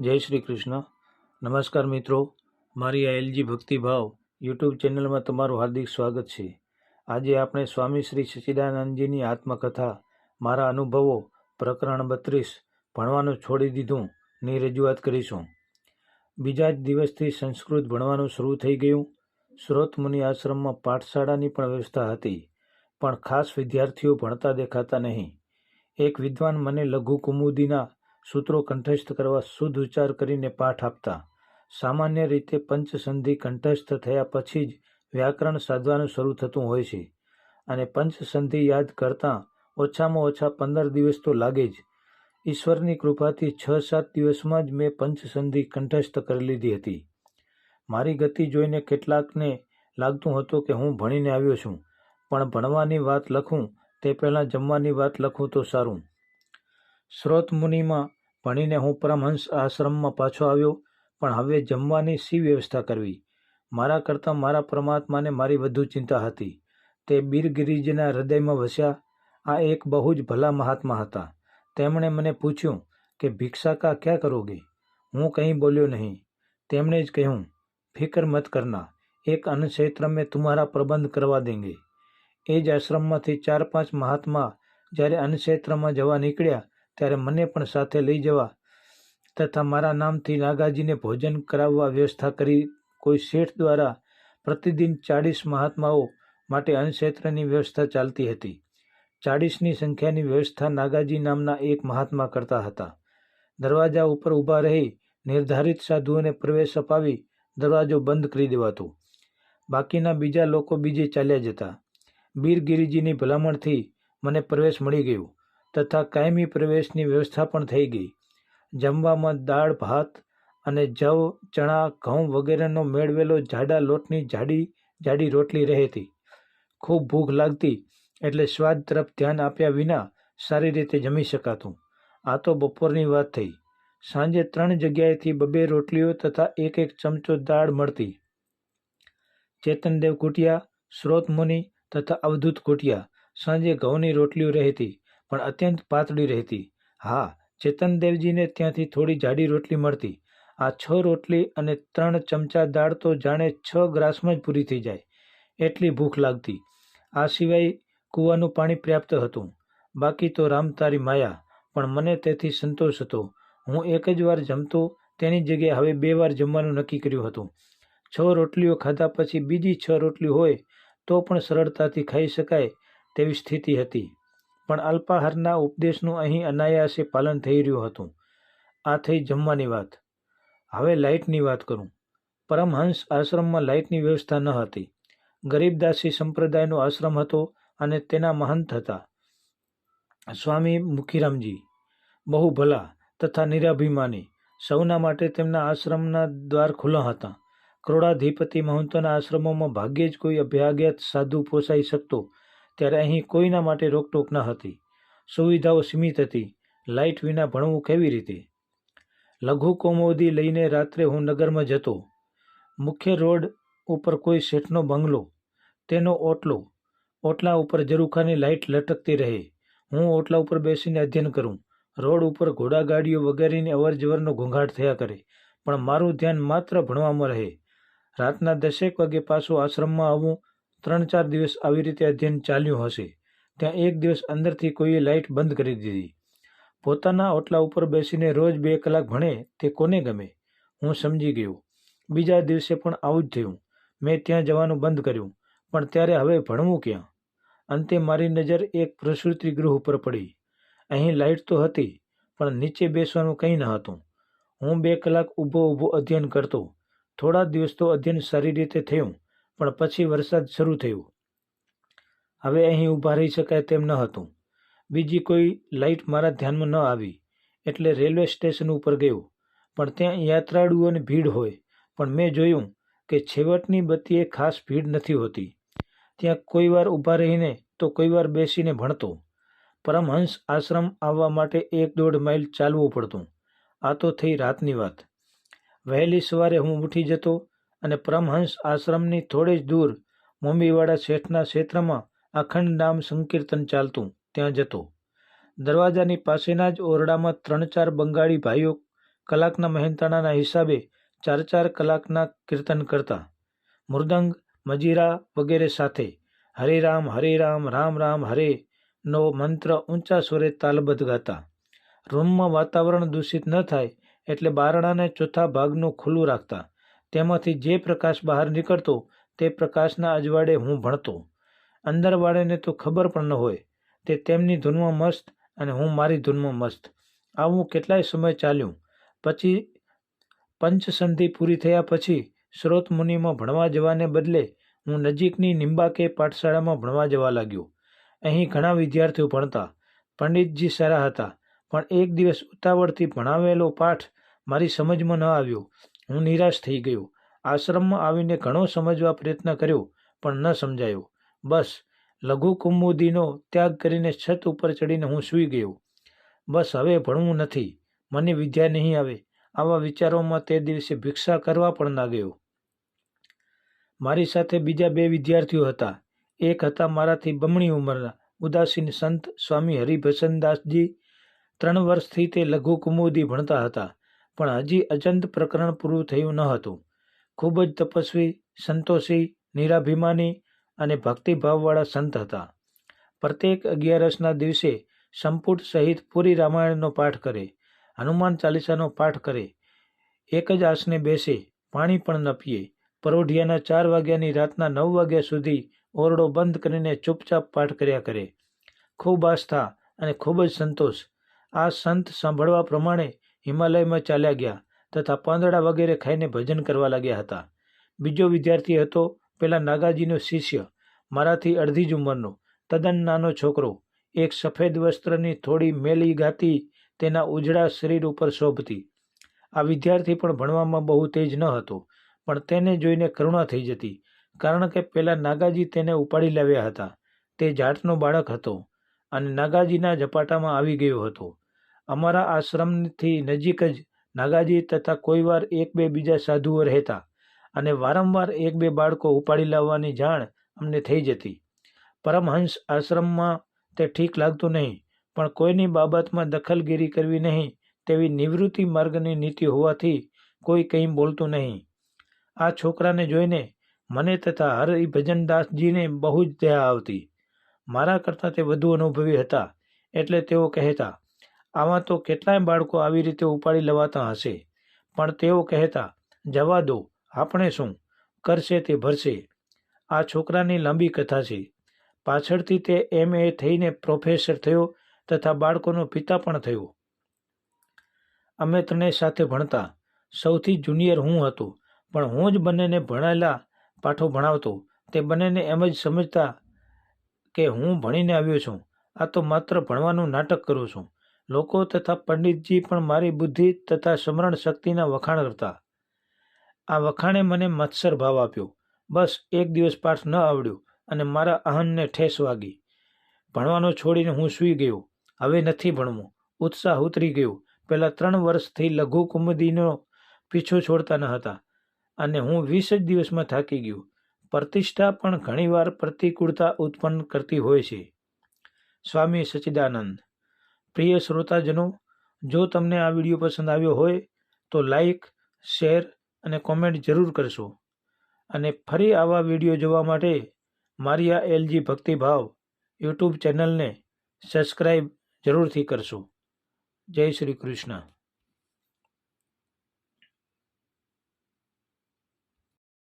જય શ્રી કૃષ્ણ. નમસ્કાર મિત્રો, મારી આ એલજી ભક્તિભાવ યુટ્યુબ ચેનલમાં તમારું હાર્દિક સ્વાગત છે. આજે આપણે સ્વામી શ્રી સચ્ચિદાનંદજીની આત્મકથા, મારા અનુભવો, પ્રકરણ બત્રીસ ભણવાનું છોડી દીધું, ની રજૂઆત કરીશું. બીજા જ દિવસથી સંસ્કૃત ભણવાનું શરૂ થઈ ગયું. સ્રોત મુનિ આશ્રમમાં પાઠશાળાની પણ વ્યવસ્થા હતી, પણ ખાસ વિદ્યાર્થીઓ ભણતા દેખાતા નહીં. એક વિદ્વાન મને લઘુ કુમુદીના સૂત્રો કંઠસ્થ કરવા શુદ્ધ ઉચ્ચાર કરીને પાઠ આપતા. સામાન્ય રીતે પંચસંધિ કંઠસ્થ થયા પછી જ વ્યાકરણ સાધવાનું શરૂ થતું હોય છે અને પંચસંધિ યાદ કરતાં ઓછામાં ઓછા પંદર દિવસ તો લાગે જ. ઈશ્વરની કૃપાથી છ સાત દિવસમાં જ મેં પંચસંધિ કંઠસ્થ કરી લીધી હતી. મારી ગતિ જોઈને કેટલાકને લાગતું હતું કે હું ભણીને આવ્યો છું, પણ ભણવાની વાત લખું તે પહેલાં જમવાની વાત લખું તો સારું. શ્રોતમુનિમાં ભણીને હું પરમહંસ આશ્રમમાં પાછો આવ્યો, પણ હવે જમવાની સી વ્યવસ્થા કરવી? મારા કરતાં મારા પરમાત્માને મારી વધુ ચિંતા હતી. તે બીરગિરીજીના હૃદયમાં વસ્યા. આ એક બહુ જ ભલા મહાત્મા હતા. તેમણે મને પૂછ્યું કે ભિક્ષાકા ક્યાં કરોગે? હું કંઈ બોલ્યો નહીં. તેમણે જ કહ્યું, ફિકર મત કરના. એક અન્ન ક્ષેત્ર મેં તમારા પ્રબંધ કરવા દેંગે. એ જ આશ્રમમાંથી ચાર પાંચ મહાત્મા જ્યારે અન્નક્ષેત્રમાં જવા નીકળ્યા ત્યારે મને પણ સાથે લઈ જવા તથા મારા નામથી નાગાજીને ભોજન કરાવવા વ્યવસ્થા કરી કોઈ શેઠ દ્વારા પ્રતિદિન ચાળીસ મહાત્માઓ માટે અન્નક્ષેત્રની વ્યવસ્થા ચાલતી હતી. ચાળીસની સંખ્યાની વ્યવસ્થા નાગાજી નામના એક મહાત્મા કરતા હતા. દરવાજા ઉપર ઊભા રહી નિર્ધારિત સાધુઓને પ્રવેશ અપાવી દરવાજો બંધ કરી દેવાતો. બાકીના બીજા લોકો બીજે ચાલ્યા જતા. બીરગિરિજીની ભલામણથી મને પ્રવેશ મળી ગયો. તથા કાયમી પ્રવેશની વ્યવસ્થા પણ થઈ ગઈ. જમવામાં દાળ, ભાત અને જવ, ચણા, ઘઉં વગેરેનો મેળવેલો જાડા લોટની જાડી જાડી રોટલી રહેતી. ખૂબ ભૂખ લાગતી એટલે સ્વાદ તરફ ધ્યાન આપ્યા વિના સારી રીતે જમી શકાતું. આ તો બપોરની વાત થઈ. સાંજે ત્રણ જગ્યાએથી બબે રોટલીઓ તથા એક એક ચમચો દાળ મળતી. ચેતનદેવ કુટિયા સ્રોત મુનિ તથા અવધૂત કુટિયા સાંજે ઘઉંની રોટલીઓ રહેતી. પણ અત્યંત પાતળી રહેતી. હા, ચેતનદેવજીને ત્યાંથી થોડી જાડી રોટલી મળતી. આ છ રોટલી અને ત્રણ ચમચા દાળ તો જાણે છ ગ્રાસમાં જ પૂરી થઈ જાય. એટલી ભૂખ લાગતી. આ સિવાય કૂવાનું પાણી પર્યાપ્ત હતું. બાકી તો રામતારી માયા, પણ મને તેથી સંતોષ હતો. હું એક જ વાર જમતો, તેની જગ્યાએ હવે બે વાર જમવાનું નક્કી કર્યું હતું. છ રોટલીઓ ખાધા પછી બીજી છ રોટલી હોય, તો પણ સરળતાથી ખાઈ શકાય તેવી સ્થિતિ હતી. પણ અલ્પાહારના ઉપદેશનું અહીં અનાયાસે પાલન થઈ રહ્યું હતું. આ થઈ જમવાની વાત. હવે લાઇટની વાત કરું. પરમહંસ આશ્રમમાં લાઇટની વ્યવસ્થા ન હતી. ગરીબદાસી સંપ્રદાયનો આશ્રમ હતો અને તેના મહંત હતા. સ્વામી મુખીરામજી, બહુ ભલા તથા નિરાભિમાની, સૌના માટે તેમના આશ્રમના દ્વાર ખુલ્લા હતા. કરોડાધિપતિ મહંતોના આશ્રમોમાં ભાગ્યે જ કોઈ અભ્યાગત સાધુ પોસાઈ શકતો ત્યારે અહીં કોઈના માટે રોકટોક ન હતી. સુવિધાઓ સીમિત હતી. લાઇટ વિના ભણવું કેવી રીતે? લઘુ કોમોદી લઈને રાત્રે હું નગરમાં જતો. મુખ્ય રોડ ઉપર કોઈ શેઠનો બંગલો. તેનો ઓટલો. ઓટલા ઉપર જરૂખાની લાઇટ લટકતી રહે. હું ઓટલા ઉપર બેસીને અધ્યયન કરું. રોડ ઉપર ઘોડાગાડીઓ વગેરેની અવરજવરનો ઘોંઘાટ થયા કરે. પણ મારું ધ્યાન માત્ર ભણવામાં રહે. રાતના દસેક વાગે પાછું આશ્રમમાં આવવું ત્રણ ચાર દિવસ આવી રીતે અધ્યયન ચાલ્યું હશે, ત્યાં એક દિવસ અંદરથી કોઈએ લાઇટ બંધ કરી દીધી. પોતાના ઓટલા ઉપર બેસીને રોજ બે કલાક ભણે તે કોને ગમે? હું સમજી ગયો. બીજા દિવસે પણ આવું જ થયું. મેં ત્યાં જવાનું બંધ કર્યું, પણ ત્યારે હવે ભણવું ક્યાં? અંતે મારી નજર એક પ્રસૂતિ ગૃહ ઉપર પડી. અહીં લાઇટ તો હતી, પણ નીચે બેસવાનું કંઈ ન હતું. હું બે કલાક ઊભો ઊભો અધ્યયન કરતો. થોડા દિવસ તો અધ્યયન સારી રીતે થયું. પણ પછી વરસાદ શરૂ થયો. હવે અહીં ઊભા રહી શકાય તેમ ન હતું. બીજી કોઈ લાઇટ મારા ધ્યાનમાં ન આવી, એટલે રેલવે સ્ટેશન ઉપર ગયો. પણ ત્યાં યાત્રાળુઓની ભીડ હોય, પણ મેં જોયું કે છેવટની બત્તીએ ખાસ ભીડ નથી હોતી. ત્યાં કોઈ વાર ઊભા રહીને તો કોઈ વાર બેસીને ભણતો. પરમહંસ આશ્રમ આવવા માટે એક દોઢ માઇલ ચાલવું પડતું. આ તો થઈ રાતની વાત. વહેલી સવારે હું ઉઠી જતો અને પરમહંસ આશ્રમની થોડે જ દૂર મોંબીવાડા શેઠના ક્ષેત્રમાં અખંડ નામ સંકીર્તન ચાલતું, ત્યાં જતો. દરવાજાની પાસેના જ ઓરડામાં ત્રણ ચાર બંગાળી ભાઈઓ કલાકના મહેનતાણાના હિસાબે ચાર ચાર કલાકના કીર્તન કરતા. મૃદંગ, મજીરા વગેરે સાથે, હરે રામ હરે રામ રામ રામ, હરે નો મંત્ર ઊંચા સ્વરે તાલબદ્ધ ગાતા. રૂમમાં વાતાવરણ દૂષિત ન થાય એટલે બારણાને ચોથા ભાગનું ખુલ્લું રાખતા. તેમાંથી જે પ્રકાશ બહાર નીકળતો તે પ્રકાશના અજવાળે હું ભણતો. અંદરવાળાને તો ખબર પણ ન હોય. તે તેમની ધૂનમાં મસ્ત અને હું મારી ધૂનમાં મસ્ત. આવું કેટલાય સમય ચાલ્યું. પછી પંચસંધિ પૂરી થયા પછી સ્રોત મુનિમાં ભણવા જવાને બદલે હું નજીકની નિંબાકે પાઠશાળામાં ભણવા જવા લાગ્યો. અહીં ઘણા વિદ્યાર્થીઓ ભણતા. પંડિતજી સારા હતા. પણ એક દિવસ ઉતાવળથી ભણાવેલો પાઠ મારી સમજમાં ન આવ્યો. હું નિરાશ થઈ ગયો. આશ્રમમાં આવીને ઘણો સમજવા પ્રયત્ન કર્યો, પણ ન સમજાયો. બસ, લઘુ કુમુદીનો ત્યાગ કરીને છત ઉપર ચડીને હું સૂઈ ગયો. બસ, હવે ભણવું નથી. મને વિદ્યા નહીં આવે. આવા વિચારોમાં તે દિવસે ભિક્ષા કરવા પણ ના ગયો. મારી સાથે બીજા બે વિદ્યાર્થીઓ હતા. એક હતા મારાથી બમણી ઉંમરના, ઉદાસીન સંત સ્વામી હરિભસનદાસજી. ત્રણ વર્ષથી તે લઘુ કુમુદી ભણતા હતા. પણ હજી અજંત પ્રકરણ પૂરું થયું ન હતું. ખૂબ જ તપસ્વી, સંતોષી, નિરાભિમાની અને ભક્તિભાવવાળા સંત હતા. પ્રત્યેક અગિયારસના દિવસે સંપુટ સહિત પૂરી રામાયણનો પાઠ કરે, હનુમાન ચાલીસાનો પાઠ કરે, એક જ આસને બેસે, પાણી પણ ન પીએ. પરોઢિયાના ચાર વાગ્યાની રાતના નવ વાગ્યા સુધી ઓરડો બંધ કરીને ચૂપચાપ પાઠ કર્યા કરે. ખૂબ આસ્થા અને ખૂબ જ સંતોષ. આ સંત સાંભળવા પ્રમાણે હિમાલયમાં ચાલ્યા ગયા તથા પાંદડા વગેરે ખાઈને ભજન કરવા લાગ્યા હતા. બીજો વિદ્યાર્થી હતો, પેલા નાગાજીનો શિષ્ય, મારાથી અડધી જ ઉંમરનો, તદ્દન નાનો છોકરો. એક સફેદ વસ્ત્રની થોડી મેલી ગાતી તેના ઉજળા શરીર ઉપર શોભતી. આ વિદ્યાર્થી પણ ભણવામાં બહુ તેજ ન હતો, પણ તેને જોઈને કરુણા થઈ જતી, કારણ કે પેલા નાગાજી તેને ઉપાડી લાવ્યા હતા. તે જાટનો બાળક હતો અને નાગાજીના ઝપાટામાં આવી ગયો હતો. અમારા આશ્રમથી નજીક જ નાગાજી તથા કોઈવાર એક બે બીજા સાધુઓ રહેતા અને વારંવાર એક બે બાળકો ઉપાડી લાવવાની જાણ અમને થઈ જતી. પરમહંસ આશ્રમમાં તે ઠીક લાગતું નહીં, પણ કોઈની બાબતમાં દખલગીરી કરવી નહીં તેવી નિવૃત્તિ માર્ગની નીતિ હોવાથી કોઈ કંઈ બોલતું નહીં. આ છોકરાને જોઈને મને તથા હરિભજનદાસજીને બહુ જ દયા આવતી. મારા કરતાં તે વધુ અનુભવી હતા, એટલે તેઓ કહેતા આમાં તો કેટલાય બાળકો આવી રીતે ઉપાડી લેવાતા હશે. પણ તેઓ કહેતા, જવા દો, આપણે શું? કરશે તે ભરશે. આ છોકરાની લાંબી કથા છે. પાછળથી તે એમ એ થઈને પ્રોફેસર થયો તથા બાળકોનો પિતા પણ થયો. અમે ત્રણેય સાથે ભણતા. સૌથી જુનિયર હું હતો, પણ હું જ બંનેને ભણેલા પાઠો ભણાવતો. તે બંનેને એમ જ સમજતા કે હું ભણીને આવ્યો છું. આ તો માત્ર ભણવાનું નાટક કરું છું. લોકો તથા પંડિતજી પણ મારી બુદ્ધિ તથા સ્મરણ શક્તિના વખાણ કરતા. આ વખાણે મને મત્સર ભાવ આપ્યો. બસ એક દિવસ પાઠ ન આવડ્યો અને મારા અહનને ઠેસ વાગી. ભણવાનો છોડીને હું સૂઈ ગયો. હવે નથી ભણવું. ઉત્સાહ ઉતરી ગયો. પહેલાં ત્રણ વર્ષથી લઘુ કુમદીનો પીછો છોડતા ન હતા અને હું વીસ જ દિવસમાં થાકી ગયો. પ્રતિષ્ઠા પણ ઘણીવાર પ્રતિકૂળતા ઉત્પન્ન કરતી હોય છે. સ્વામી સચ્ચિદાનંદ પ્રિય શ્રોતાજનો, જો તમને આ વીડિયો પસંદ આવ્યો હોય, તો લાઈક, શેર અને કોમેન્ટ જરૂર કરશો. અને ફરી આવા વીડિયો જોવા માટે મારી આ એલજી ભક્તિભાવ યુટ્યુબ ચેનલને સબસ્ક્રાઈબ જરૂરથી કરશો. જય શ્રી કૃષ્ણ.